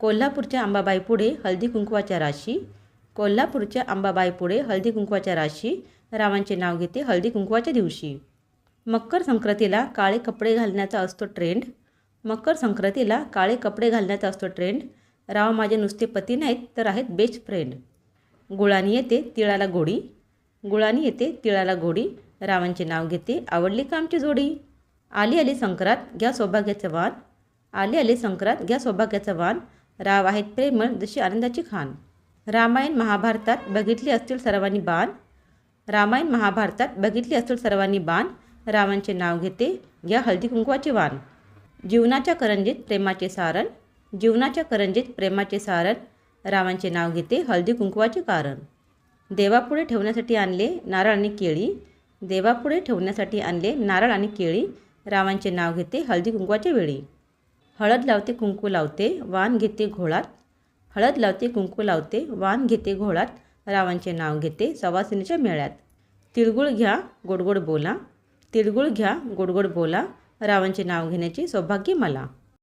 कोल्हापूरच्या अंबाबाईपुढे हळदी कुंकवाच्या राशी कोल्हापूरच्या अंबाबाईपुढे हळदी कुंकवाच्या राशी रावांचे नाव घेते हळदी कुंकवाच्या दिवशी. मकर संक्रांतीला काळे कपडे घालण्याचा असतो ट्रेंड मकर संक्रांतीला काळे कपडे घालण्याचा असतो ट्रेंड राव माझे नुसते पती नाहीत तर आहेत बेस्ट फ्रेंड गुळानी येते तिळाला गोडी. गुळानी येते तिळाला गोडी. रावांचे नाव घेते आवडली का आमची जोडी? आली आली संक्रांत घ्या सौभाग्याचं वाण आली आली संक्रांत घ्या सौभाग्याचं वाण राव आहेत प्रेमळ जशी आनंदाची खान. रामायण महाभारतात बघितली असतील सर्वांनी बाण. रामायण महाभारतात बघितली असतील सर्वांनी बाण. रावांचे नाव घेते घ्या हळदी कुंकवाचे वाण. जीवनाच्या करंजीत प्रेमाचे सारण. जीवनाच्या करंजीत प्रेमाचे सारण. रावांचे नाव घेते हळदी कुंकवाचे कारण. देवापुढे ठेवण्यासाठी आणले नारळ आणि केळी. देवापुढे ठेवण्यासाठी आणले नारळ आणि केळी. रावांचे नाव घेते हळदी कुंकवाच्या वेळी. हळद लावते कुंकू लावते वाण घेते घोळात. हळद लावते कुंकू लावते वाण घेते घोळात. रावांचे नाव घेते सवासिनीच्या मेळ्यात. तिळगुळ घ्या गोडगोड बोला. तिळगुळ घ्या गोडगोड बोला. रावांचे नाव घेण्याचे सौभाग्य मला.